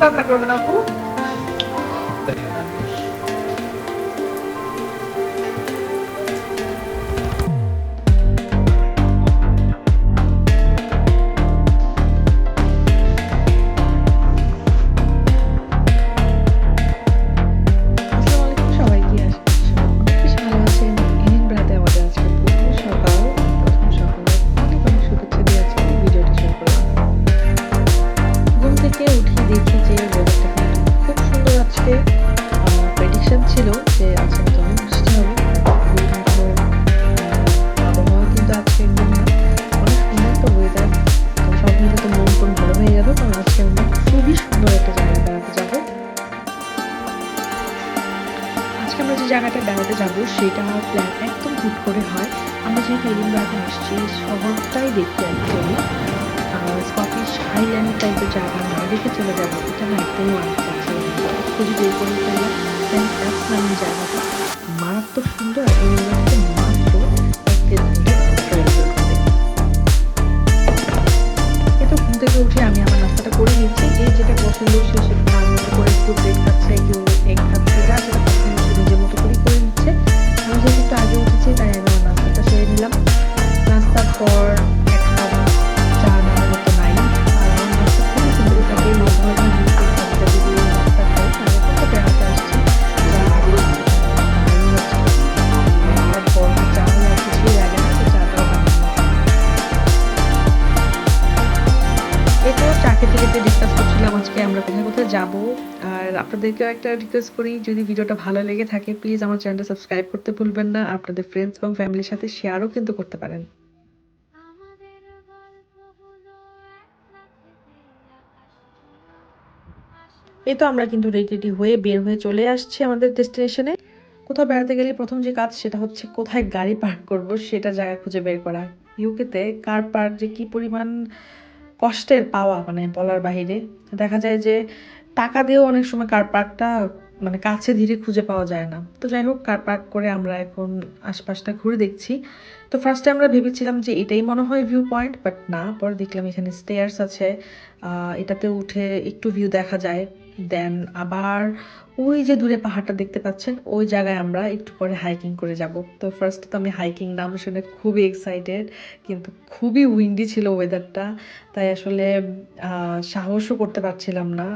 রান্না করবেন আপু আজকে প্রেডিকশন ছিল যে আজকে অনেক বৃষ্টি হবে। আবহাওয়া কিন্তু আজকে একদম অনেক সুন্দর একটা ওয়েদার সব মিলে তো মন টন ভালো হয়ে যাবে আজকে আমরা খুবই সুন্দর একটা জায়গায় বেড়াতে যাব। আজকে আমরা যে জায়গাটা বেড়াতে যাব, সেটা প্ল্যান একদম হুট করে হয়। আমরা যেহেতু এডিনবার্গে আসছি শহরটাই দেখতে অ্যাকচুয়ালি স্কটিশ হাইল্যান্ড টাইপের জায়গা না দেখে চলে যাব। এটা না একদমই চাচ্ছি খুঁজে বের করে ফেললাম দেন দ্যাটস নামি জায়গাটা মারাত্মক সুন্দর। আপনাদেরকেও একটা রিকোয়েস্ট করি যদি ভিডিওটা ভালো লেগে থাকে প্লিজ আমার চ্যানেলটা সাবস্ক্রাইব করতে ভুলবেন না আপনাদের ফ্রেন্ডস এবং ফ্যামিলির সাথে শেয়ারও কিন্তু করতে পারেন। এই তো আমরা কিন্তু রেডি রেডি হয়ে বের হয়ে চলে আসছি আমাদের ডেস্টিনেশনে কোথাও বেড়াতে গেলে প্রথম যে কাজ সেটা হচ্ছে কোথায় গাড়ি পার্ক করব সেটা জায়গা খুঁজে বের করা। ইউকেতে কার পার্ক যে কি পরিমাণ কষ্টের পাওয়া মানে বলার বাহিরে। দেখা যায় যে টাকা দিয়েও অনেক সময় কার পার্কটা মানে কাছে ধীরে খুঁজে পাওয়া যায় না। তো যাই হোক, কার পার্ক করে আমরা এখন আশপাশটা ঘুরে দেখছি। তো ফার্স্টে আমরা ভেবেছিলাম যে এটাই মনে হয় ভিউ পয়েন্ট বাট না, পরে দেখলাম এখানে স্টেয়ার্স আছে। এটাতে উঠে একটু ভিউ দেখা যায়। দেন আবার ওই যে দূরে পাহাড়টা দেখতে পাচ্ছেন, ওই জায়গায় আমরা একটু পরে হাইকিং করে যাব। তো ফার্স্ট তো আমি হাইকিং নাম শুনে খুবই এক্সাইটেড কিন্তু খুবই উইন্ডি ছিল ওয়েদারটা তাই আসলে সাহসও করতে পারছিলাম না।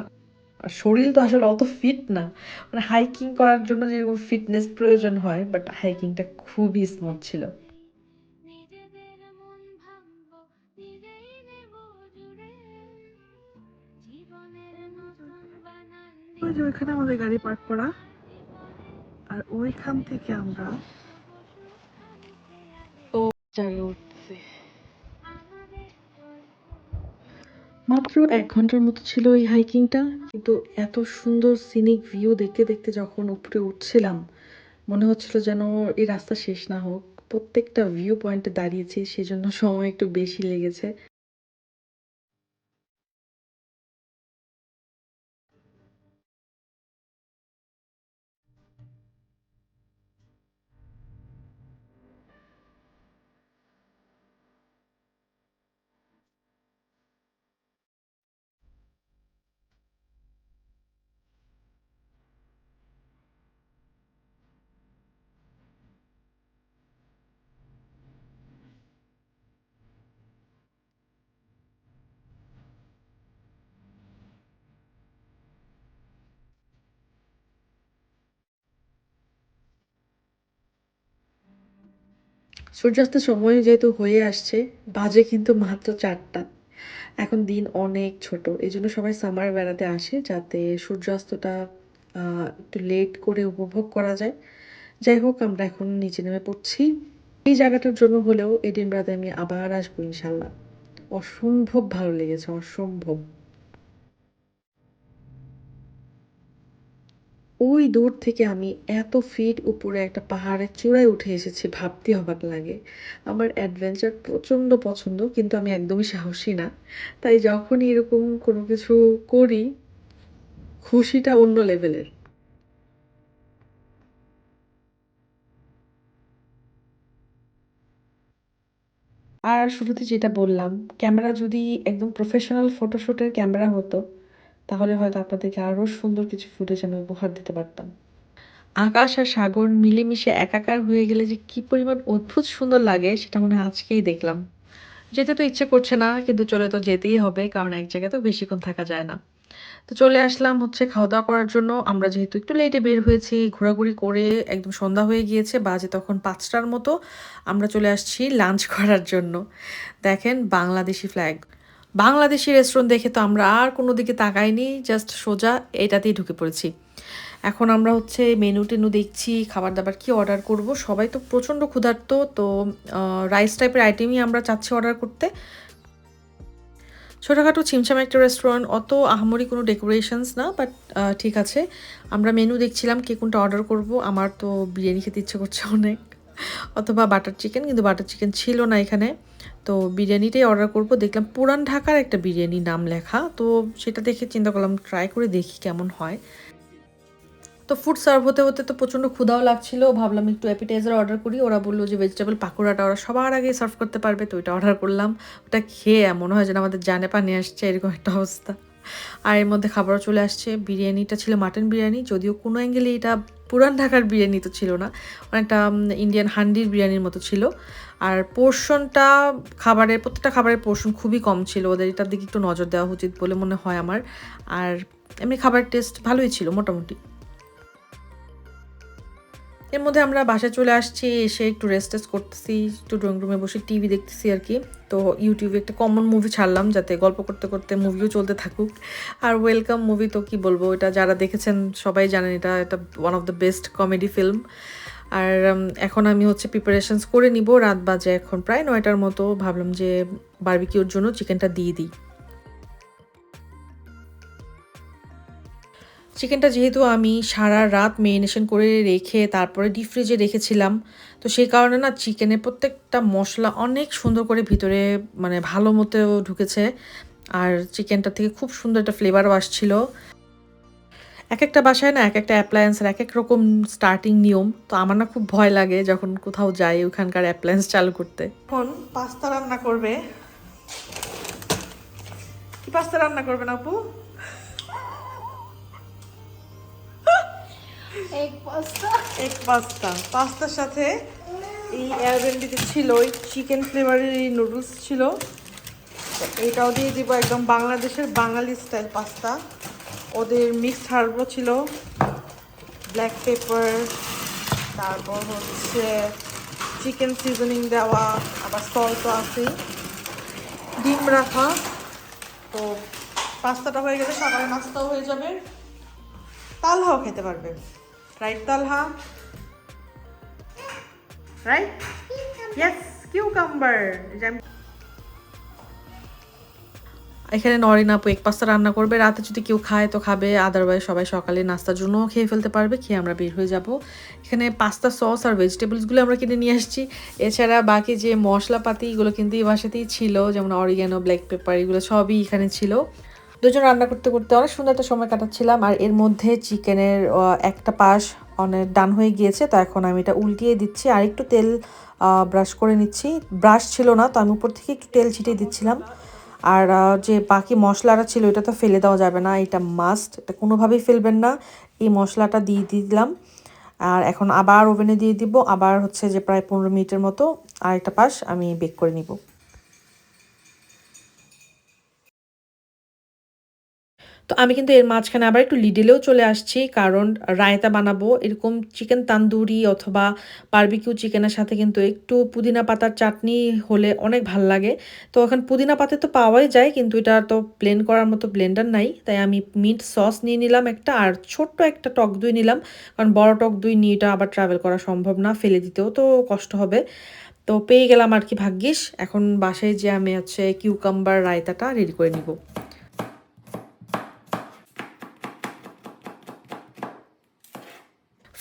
আর শরীর তো আসলে অত ফিট না। মানে হাইকিং করার জন্য যেরকম ফিটনেস প্রয়োজন হয় বাট হাইকিংটা খুবই স্মুথ ছিল। ওই যে ওইখানে আমাদের গাড়ি পার্ক করা। আর ওইখান থেকে আমরা ও জায়গায় মাত্র এক ঘণ্টার মতো ছিল এই হাইকিংটা কিন্তু এত সুন্দর সিনিক ভিউ দেখতে দেখতে যখন উপরে উঠছিলাম মনে হচ্ছিল যেন এই রাস্তা শেষ না হোক। প্রত্যেকটা ভিউ পয়েন্টে দাঁড়িয়েছি সেজন্য সময় একটু বেশি লেগেছে। সূর্যাস্তের সময় যেহেতু হয়ে আসছে, বাজে কিন্তু মাত্র চারটা। এখন দিন অনেক ছোট এই জন্য সবাই সামার বেড়াতে আসে যাতে সূর্যাস্তটা একটু লেট করে উপভোগ করা যায়। যাই হোক, আমরা এখন নিচে নেমে পড়ছি। এই জায়গাটার জন্য হলেও এডিনব্রাতে আমি আবার আসব ইনশাল্লাহ অসম্ভব ভালো লেগেছে, অসম্ভব। ওই দূর থেকে আমি এত ফিট উপরে একটা পাহাড়ের চূড়ায় উঠে এসেছি, ভাবতে অবাক লাগে। আমার অ্যাডভেঞ্চার প্রচণ্ড পছন্দ, কিন্তু আমি একদমই সাহসী না। তাই যখনই এরকম কোনো কিছু করি, খুশিটা অন্য লেভেলের আর শুরুতে যেটা বললাম, ক্যামেরা যদি একদম প্রফেশনাল ফটোশুটের ক্যামেরা হতো তাহলে হয়তো আপনাদেরকে আরও সুন্দর কিছু ফুটেজ আমি উপহার দিতে পারতাম। আকাশ আর সাগর মিলেমিশে একাকার হয়ে গেলে যে কি পরিমাণ অদ্ভুত সুন্দর লাগে, সেটা মনে হয় আজকেই দেখলাম। যেতে তো ইচ্ছে করছে না, কিন্তু চলে তো যেতেই হবে, কারণ এক জায়গায় তো বেশিক্ষণ থাকা যায় না। তো চলে আসলাম হচ্ছে খাওয়া দাওয়া করার জন্য। আমরা যেহেতু একটু লেটে বের হয়েছি, ঘোরাঘুরি করে একদম সন্ধ্যা হয়ে গিয়েছে, বাজে তখন পাঁচটার মতো। আমরা চলে আসছি লাঞ্চ করার জন্য। দেখেন বাংলাদেশি ফ্ল্যাগ বাংলাদেশি রেস্টুরেন্ট দেখে তো আমরা আর কোনো দিকে তাকাইনি জাস্ট সোজা এটাতেই ঢুকে পড়েছি। এখন আমরা হচ্ছে মেনু টেনু দেখছি খাবার দাবার কি অর্ডার করব, সবাই তো প্রচণ্ড ক্ষুধার্ত, তো রাইস টাইপের আইটেমই আমরা চাচ্ছি অর্ডার করতে। ছোটোখাটো ছিমছাম একটা রেস্টুরেন্ট অত আহামরি কোনো ডেকোরেশনস না বাট ঠিক আছে। আমরা মেনু দেখছিলাম কে কোনটা অর্ডার করব, আমার তো বিরিয়ানি খেতে ইচ্ছে করছে অনেক। অথবা বাটার চিকেন, কিন্তু বাটার চিকেন ছিল না এখানে। তো বিরিয়ানিটাই অর্ডার করব। দেখলাম পুরান ঢাকার একটা বিরিয়ানি নাম লেখা। তো সেটা দেখে চিন্তা করলাম ট্রাই করে দেখি কেমন হয়। তো ফুড সার্ভ হতে হতে তো প্রচণ্ড ক্ষুধাও লাগছিল। ভাবলাম একটু অ্যাপিটাইজার অর্ডার করি। ওরা বলল যে ভেজিটেবল পাকোড়াটা ওরা সবার আগে সার্ভ করতে পারবে। তো ওইটা অর্ডার করলাম। ওটা খেয়ে মনে হয় যেন আমাদের জানে পানি আসছে, এরকম একটা অবস্থা। আর এর মধ্যে খাবারও চলে আসছে। বিরিয়ানিটা ছিল মাটন বিরিয়ানি, যদিও কোনো অ্যাঙ্গেলে এটা পুরান ঢাকার বিরিয়ানি তো ছিল না। অনেকটা ইন্ডিয়ান হান্ডির বিরিয়ানির মতো ছিল। আর পোর্শনটা খাবারের, প্রত্যেকটা খাবারের পোর্শন খুবই কম ছিল। ওদের এটার দিকে একটু নজর দেওয়া উচিত বলে মনে হয় আমার। আর এমনি খাবার টেস্ট ভালোই ছিল, মোটামুটি। এর মধ্যে আমরা বাসায় চলে আসছি, এসে একটু রেস্ট টেস্ট করতেছি, একটু ড্রয়িং রুমে বসে টিভি দেখতেছি আর কি। তো ইউটিউবে একটা কমন মুভি ছাড়লাম যাতে গল্প করতে করতে মুভিও চলতে থাকুক। আর ওয়েলকাম মুভি তো কি বলব, এটা যারা দেখেছেন সবাই জানেন এটা এটা one of the best comedy film আর এখন আমি হচ্ছে প্রিপারেশনস করে নিব, রাত বাজে এখন প্রায় নয়টার মতো। ভাবলাম যে বারবিকিউর জন্য চিকেনটা দিয়ে দিই। চিকেনটা যেহেতু আমি সারা রাত মেরিনেশন করে রেখে তারপরে ডিপ ফ্রিজে রেখেছিলাম, তো সেই কারণে না চিকেনের প্রত্যেকটা মশলা অনেক সুন্দর করে ভিতরে মানে ভালো মতো ঢুকেছে। আর চিকেনটা থেকে খুব সুন্দর একটা ফ্লেভারও আসছিল। এক একটা বাসায় না এক একটা অ্যাপ্লায়েন্সের এক এক রকম স্টার্টিং নিয়ম, তো আমার না খুব ভয় লাগে যখন কোথাও যাই ওখানকার অ্যাপ্লায়েন্স চালু করতে। এখন পাস্তা রান্না করবে। কি পাস্তা রান্না করবেন আপু? এক পাস্তা। পাস্তার সাথে এই এয়ারবেন্ডিতে ছিল, ওই চিকেন ফ্লেভারের এই নুডলস ছিল। তো এইটাও দিয়ে দিব একদম বাংলাদেশের বাঙালি স্টাইল পাস্তা। ওদের মিক্সড হার্বও ছিল ব্ল্যাক পেপার তারপর হচ্ছে চিকেন সিজনিং দেওয়া, আবার সল্ট তো আছেই ডিম রাখা। তো পাস্তাটা হয়ে গেলে সকালে নাস্তাও হয়ে যাবে। তালহাও খেতে পারবে। Right Talha right yes cucumber এখানে নরিন আপু এক পাস্তা রান্না করবে। রাতে যদি কেউ খায় তো খাবে। আদারওয়াইজ সবাই সকালে নাস্তার জন্য খেয়ে ফেলতে পারবে। খেয়ে আমরা বের হয়ে যাব। এখানে পাস্তা সস আর ভেজিটেবলসগুলো আমরা কিনে নিয়ে আসছি। এছাড়া বাকি যে মশলাপাতি, এগুলো কিন্তু এই বাসাতেই ছিল। যেমন অরিগ্যানো ব্ল্যাক পেপার এগুলো সবই এখানে ছিল। দুজন রান্না করতে করতে অনেক সুন্দর একটা সময় কাটাচ্ছিলাম, আর এর মধ্যে চিকেনের একটা পাশ অনেক ডান হয়ে গিয়েছে, তো এখন আমি এটা উল্টিয়ে দিচ্ছি, আর একটু তেল ব্রাশ করে নিচ্ছি। ব্রাশ ছিল না, তো আমি উপর থেকে একটু তেল ছিটিয়ে দিচ্ছিলাম। আর যে বাকি মশলাটা ছিল, এটা তো ফেলে দেওয়া যাবে না, এটা মাস্ট এটা কোনোভাবেই ফেলবেন না। এই মশলাটা দিয়ে দিলাম, আর এখন আবার ওভেনে দিয়ে দিব, আবার হচ্ছে যে প্রায় পনেরো মিনিটের মতো আরেকটা পাশ আমি বেক করে নিব। তো আমি কিন্তু এর মাঝখানে আবার একটু লিডেলেও চলে আসছি, কারণ রায়তা বানাবো, এরকম চিকেন তান্দুরি অথবা বারবিকিউ চিকেনের সাথে কিন্তু একটু পুদিনা পাতার চাটনি হলে অনেক ভালো লাগে। তো এখন পুদিনা পাতা তো পাওয়াই যায়, কিন্তু এটা তো ব্লেন্ড করার মতো ব্লেন্ডার নাই, তাই আমি মিট সস নিয়ে নিলাম একটা আর ছোট্ট একটা টক দই নিলাম, কারণ বড় টক দই নিয়ে এটা আবার ট্রাভেল করা সম্ভব না, ফেলে দিতেও তো কষ্ট হবে। তো পেয়ে গেলাম আর কি ভাগ্যিস, এখন বাসায় যে আমি হচ্ছে কিউকাম্বার রায়তাটা রেডি করে নিব।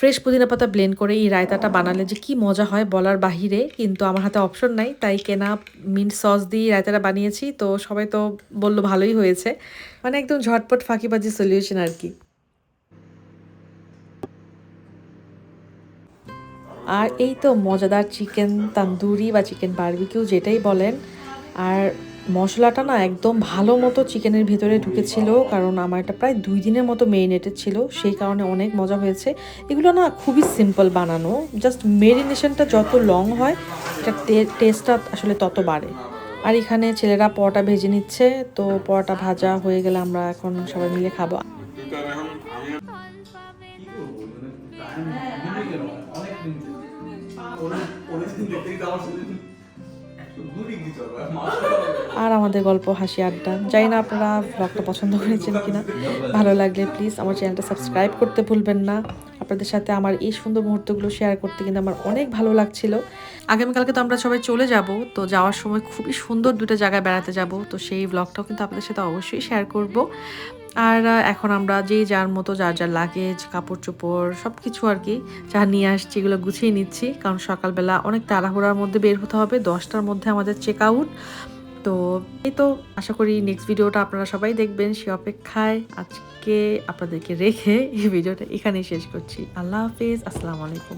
ফ্রেশ পুদিনা পাতা ব্লেন্ড করে এই রায়তাটা বানালে যে কি মজা হয় বলার বাহিরে, কিন্তু আমার হাতে অপশন নাই, তাই কেনা মিন্ট সস দিয়ে রায়তাটা বানিয়েছি। তো সবাই তো বলল ভালোই হয়েছে। মানে একদম ঝটপট ফাঁকিবাজি সলিউশন আর কি। আর এই তো মজাদার চিকেন তান্দুরি বা চিকেন বার্বিকিউ যেটাই বলেন, আর মশলাটা না একদম ভালো মতো চিকেনের ভিতরে ঢুকেছিল কারণ আমার এটা প্রায় দুই দিনের মতো মেরিনেটেড ছিল সেই কারণে অনেক মজা হয়েছে। এগুলো না খুবই সিম্পল বানানো জাস্ট মেরিনেশনটা যত লং হয় এটা টেস্টটা আসলে তত বাড়ে। আর এখানে ছেলেরা পরোটা ভেজে নিচ্ছে তো পরোটা ভাজা হয়ে গেলে আমরা এখন সবাই মিলে খাব। আর আমাদের গল্প, হাসি, আড্ডা। জানি না আপনারা ব্লগটা পছন্দ করেছেন কিনা। ভালো লাগলে প্লিজ আমার চ্যানেলটা সাবস্ক্রাইব করতে ভুলবেন না। আপনাদের সাথে আমার এই সুন্দর মুহূর্তগুলো শেয়ার করতে কিন্তু আমার অনেক ভালো লাগছিল। আগামীকালকে তো আমরা সবাই চলে যাব, তো যাওয়ার সময় খুবই সুন্দর দুটো জায়গায় বেড়াতে যাব, তো সেই ব্লগটাও কিন্তু আপনাদের সাথে অবশ্যই শেয়ার করব। আর এখন আমরা যেই যার মতো যার যার লাগেজ কাপড় চোপড় সব কিছু আর কি যা নিয়ে আসছি এগুলো গুছিয়ে নিচ্ছি। কারণ সকালবেলা অনেক তাড়াহুড়ার মধ্যে বের হতে হবে, দশটার মধ্যে আমাদের চেক আউট তো এই তো, আশা করি নেক্সট ভিডিওটা আপনারা সবাই দেখবেন। সে অপেক্ষায় আজকে আপনাদেরকে রেখে এই ভিডিওটা এখানেই শেষ করছি। আল্লাহ হাফিজ, আসসালামু আলাইকুম।